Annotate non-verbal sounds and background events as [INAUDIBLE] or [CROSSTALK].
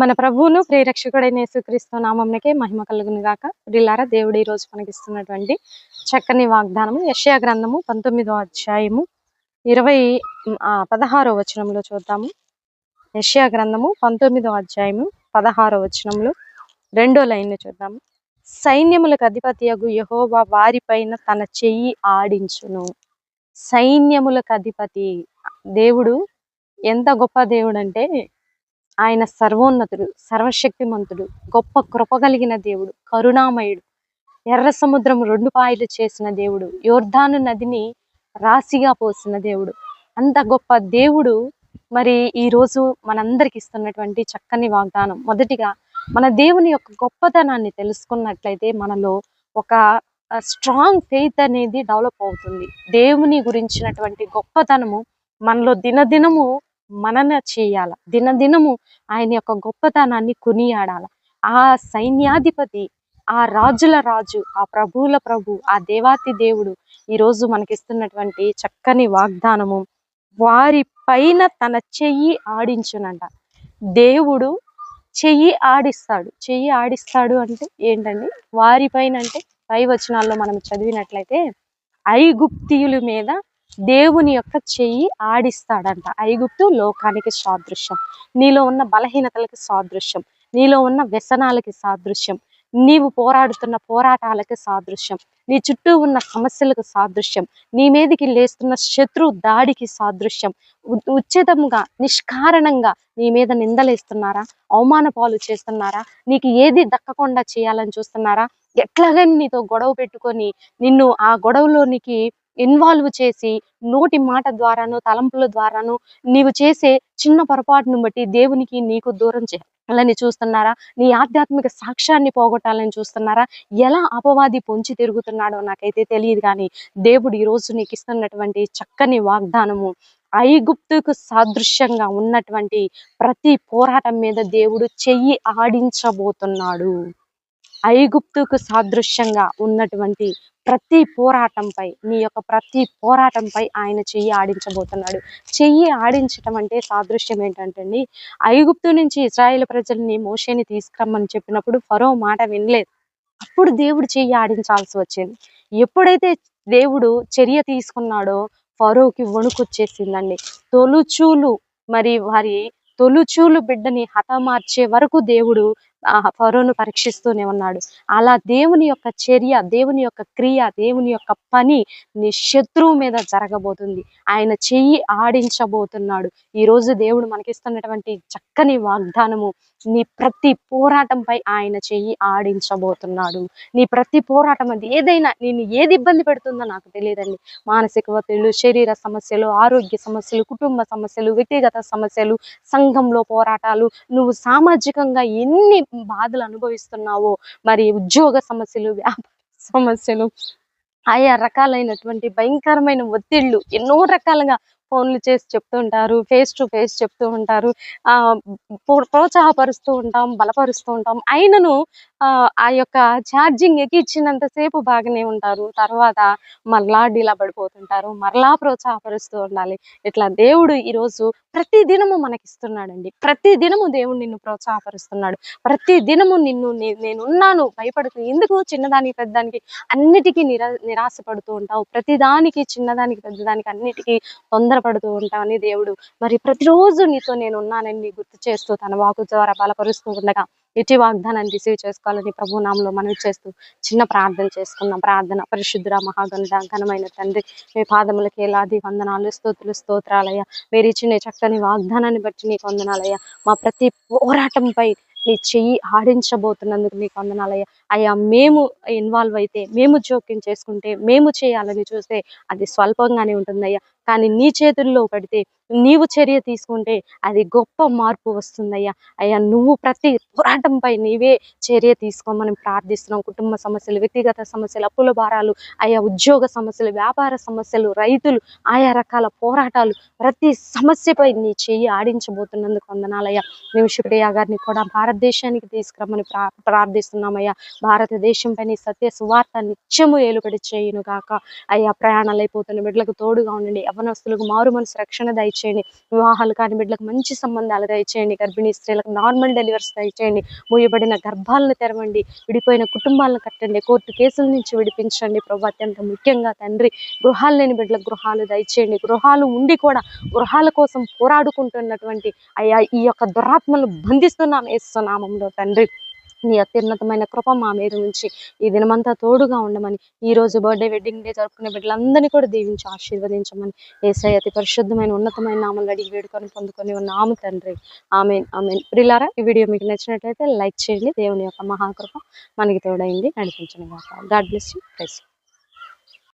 మన ప్రభువును ప్రేరక్షకుడైన యేసుక్రీస్తు నామంకే మహిమ కలుగును గాక. ప్రిలారా దేవుడు ఈ రోజు మనకిస్తున్నటువంటి చక్కని వాగ్దానము యషయా గ్రంథము పంతొమ్మిదో అధ్యాయము ఇరవై పదహారో వచనంలో చూద్దాము. యషయా గ్రంథము పంతొమ్మిదో అధ్యాయము పదహారో వచనంలో రెండో లైన్ చూద్దాము. సైన్యములకు అధిపతియగు యహోవా వారిపైన తన చెయ్యి ఆడించును. సైన్యములకు అధిపతి దేవుడు ఎంత గొప్ప దేవుడు అంటే ఆయన సర్వోన్నతుడు సర్వశక్తిమంతుడు గొప్ప కృప కలిగిన దేవుడు కరుణామయుడు ఎర్ర సముద్రం రెండు పాయలు చేసిన దేవుడు యోర్ధాను నదిని రాశిగా పోసిన దేవుడు. అంత గొప్ప దేవుడు మరి ఈ రోజు మనందరికి ఇస్తున్నటువంటి చక్కని వాగ్దానం. మొదటిగా మన దేవుని యొక్క గొప్పతనాన్ని తెలుసుకున్నట్లయితే మనలో ఒక స్ట్రాంగ్ ఫెయిత్ అనేది డెవలప్ అవుతుంది. దేవుని గురించినటువంటి గొప్పతనము మనలో దినదినము మనన చేయాల. దినదినము ఆయన యొక్క గొప్పతనాన్ని కొనియాడాల. ఆ సైన్యాధిపతి ఆ రాజుల రాజు ఆ ప్రభువుల ప్రభు ఆ దేవాతి దేవుడు ఈరోజు మనకిస్తున్నటువంటి చక్కని వాగ్దానము వారి పైన తన చెయ్యి ఆడించునంట. దేవుడు చెయ్యి ఆడిస్తాడు. చెయ్యి ఆడిస్తాడు అంటే ఏంటండి? వారి పైన అంటే పై వచనాల్లో మనం చదివినట్లయితే ఐగుప్తియుల మీద దేవుని యొక్క చెయ్యి ఆడిస్తాడంట. ఐగుప్తు లోకానికి సాదృశ్యం. నీలో ఉన్న బలహీనతలకి సాదృశ్యం. నీలో ఉన్న వ్యసనాలకి సాదృశ్యం. నీవు పోరాడుతున్న పోరాటాలకి సాదృశ్యం. నీ చుట్టూ ఉన్న సమస్యలకు సాదృశ్యం. నీ మీదకి లేస్తున్న శత్రు దాడికి సాదృశ్యం. ఉ- నిష్కారణంగా నీ మీద నిందలేస్తున్నారా? అవమాన పాలు చేస్తున్నారా? నీకు ఏది దక్కకుండా చేయాలని చూస్తున్నారా? ఎట్లాగని నీతో గొడవ పెట్టుకొని నిన్ను ఆ గొడవలోనికి ఇన్వాల్వ్ చేసి నోటి మాట ద్వారాను తలంపుల ద్వారాను నీవు చేసే చిన్న పొరపాటును బట్టి దేవునికి నీకు దూరం చేయాలని చూస్తున్నారా? నీ ఆధ్యాత్మిక సాక్ష్యాన్ని పోగొట్టాలని చూస్తున్నారా? ఎలా అపవాది పొంచి తిరుగుతున్నాడో నాకైతే తెలియదు కానీ దేవుడు ఈరోజు రోజు నీకు ఇస్తున్నటువంటి చక్కని వాగ్దానము ఐగుప్తుకు సాదృశ్యంగా ఉన్నటువంటి ప్రతి పోరాటం మీద దేవుడు చెయ్యి ఆడించబోతున్నాడు. ఐగుప్తుకు సాదృశ్యంగా ఉన్నటువంటి ప్రతి పోరాటంపై నీ యొక్క ప్రతి పోరాటంపై ఆయన చెయ్యి ఆడించబోతున్నాడు. చెయ్యి ఆడించటం అంటే సాదృశ్యం ఏంటంటే అండి, ఐగుప్తు నుంచి ఇస్రాయేల్ ప్రజల్ని మోషేని తీసుకురమ్మని చెప్పినప్పుడు ఫరో మాట వినలేదు. అప్పుడు దేవుడు చెయ్యి ఆడించాల్సి వచ్చింది. ఎప్పుడైతే దేవుడు చర్య తీసుకున్నాడో ఫరోకి వణుకొచ్చేసిందండి. తొలుచూలు మరి వారి తొలుచూలు బిడ్డని హతమార్చే వరకు దేవుడు ఫరోను పరీక్షిస్తూనే ఉన్నాడు. అలా దేవుని యొక్క చర్య దేవుని యొక్క క్రియ దేవుని యొక్క పని నీ శత్రువు మీద జరగబోతుంది. ఆయన చెయ్యి ఆడించబోతున్నాడు. ఈ రోజు దేవుడు మనకిస్తున్నటువంటి చక్కని వాగ్దానము నీ ప్రతి పోరాటంపై ఆయన చెయ్యి ఆడించబోతున్నాడు. నీ ప్రతి పోరాటం అది ఏదైనా నేను ఏది ఇబ్బంది పెడుతుందో నాకు తెలియదండి. మానసిక ఒత్తిళ్ళు శరీర సమస్యలు ఆరోగ్య సమస్యలు కుటుంబ సమస్యలు వ్యక్తిగత సమస్యలు సంఘంలో పోరాటాలు నువ్వు సామాజికంగా ఎన్ని బాధలు అనుభవిస్తున్నావో మరి ఉద్యోగ సమస్యలు వ్యాపార [LAUGHS] సమస్యలు ఆయా రకాలైనటువంటి భయంకరమైన ఒత్తిళ్ళు ఎన్నో రకాలుగా ఫోన్లు చేసి చెప్తూ ఉంటారు ఫేస్ టు ఫేస్ చెప్తూ ఉంటారు ఆ ప్రో- ప్రోత్సాహపరుస్తూ ఉంటాం బలపరుస్తూ ఉంటాం. అయినను ఆ ఆ యొక్క ఛార్జింగ్ ఎక్కిచ్చినంతసేపు బాగానే ఉంటారు. తర్వాత మరలా డీలా పడిపోతుంటారు మరలా ప్రోత్సాహపరుస్తూ ఉండాలి. ఇట్లా దేవుడు ఈరోజు ప్రతి దినము మనకిస్తున్నాడండి. ప్రతి దినము దేవుడు నిన్ను ప్రోత్సాహపరుస్తున్నాడు. ప్రతి దినము నిన్ను నేనున్నాను భయపడుతూ ఎందుకు చిన్నదానికి పెద్దదానికి అన్నిటికీ నిరా నిరాశ పడుతూ ఉంటావు? ప్రతిదానికి చిన్నదానికి పెద్దదానికి అన్నిటికీ తొందరపడుతూ ఉంటావని దేవుడు మరి ప్రతిరోజు నీతో నేను ఉన్నానని నీ గుర్తు చేస్తూ తన వాకు ద్వారా బలపరుస్తూ ఉండగా ఇటీ వాగ్దానాన్ని రిసీవ్ చేసుకోవాలని ప్రభు నామంలో మనవి చేస్తూ చిన్న ప్రార్థన చేసుకుందాం. ప్రార్థన. పరిశుద్ధ మహాగణుడ ఘనమైన తండ్రి మీ పాదములకి ఎలాది వందనాలు స్తోతులు స్తోత్రాలయ్యా. మీరు ఇచ్చిన చక్కని వాగ్దానాన్ని బట్టి నీకు వందనాలయ్యా. మా ప్రతి పోరాటంపై నీ చెయ్యి ఆడించబోతున్నందుకు నీకు వందనాలయ్యా. అయ్యా మేము ఇన్వాల్వ్ అయితే మేము జోక్యం చేసుకుంటే మేము చేయాలని చూస్తే అది స్వల్పంగానే ఉంటుందయ్యా కానీ నీ చేతుల్లో పడితే నీవు చర్య తీసుకుంటే అది గొప్ప మార్పు వస్తుందయ్యా అయ్యా. నువ్వు ప్రతి పోరాటంపై నీవే చర్య తీసుకోమని ప్రార్థిస్తున్నాం. కుటుంబ సమస్యలు వ్యక్తిగత సమస్యలు అప్పుల భారాలు ఆయా ఉద్యోగ సమస్యలు వ్యాపార సమస్యలు రైతులు ఆయా రకాల పోరాటాలు ప్రతి సమస్యపై నీ చెయ్యి ఆడించబోతున్నందుకు వందనాలయ్యా నిమిషప్రియ గారిని కూడా భారతదేశానికి తీసుకురమ్మని ప్రార్థిస్తున్నామయ్యా భారతదేశం పైన సత్య సువార్త నిత్యము ఏలుబడి చేయును గాక. అయ్యా ప్రయాణాలు అయిపోతున్న బిడ్డలకు తోడుగా ఉండండి. యవనస్తులకు మారు మనసు రక్షణ దయచేయండి. వివాహాలు కాని బిడ్డలకు మంచి సంబంధాలు దయచేయండి. గర్భిణీ స్త్రీలకు నార్మల్ డెలివరీస్ దయచేయండి. మూయబడిన గర్భాలను తెరవండి. విడిపోయిన కుటుంబాలను కట్టండి. కోర్టు కేసుల నుంచి విడిపించండి. ప్రభు అత్యంత ముఖ్యంగా తండ్రి గృహాలు లేని బిడ్డలకు గృహాలు దయచేయండి. గృహాలు ఉండి కూడా గృహాల కోసం పోరాడుకుంటున్నటువంటి అయ్యా ఈ యొక్క దురాత్మలు బంధిస్తున్నాం ఏస్తున్నామంలో తండ్రి. నీ అత్యున్నతమైన కృప మా మీద నుంచి ఈ దినమంతా తోడుగా ఉండమని ఈ రోజు బర్త్డే వెడ్డింగ్ డే జరుపుకునే బిడ్డలందరినీ కూడా దీవించి ఆశీర్వదించమని ఏసై అతి పరిశుద్ధమైన ఉన్నతమైన నామలు అడిగి వేడుకొని పొందుకొని ఉన్న ఆమె తండ్రి. ఆమెన్ ఆమె ప్రిలారా ఈ వీడియో మీకు నచ్చినట్లయితే లైక్ చేయండి. దేవుని యొక్క మహాకృప మనకి తోడైంది. నడిపించండి గాడ్ బ్లెస్ యూ. ప్రైస్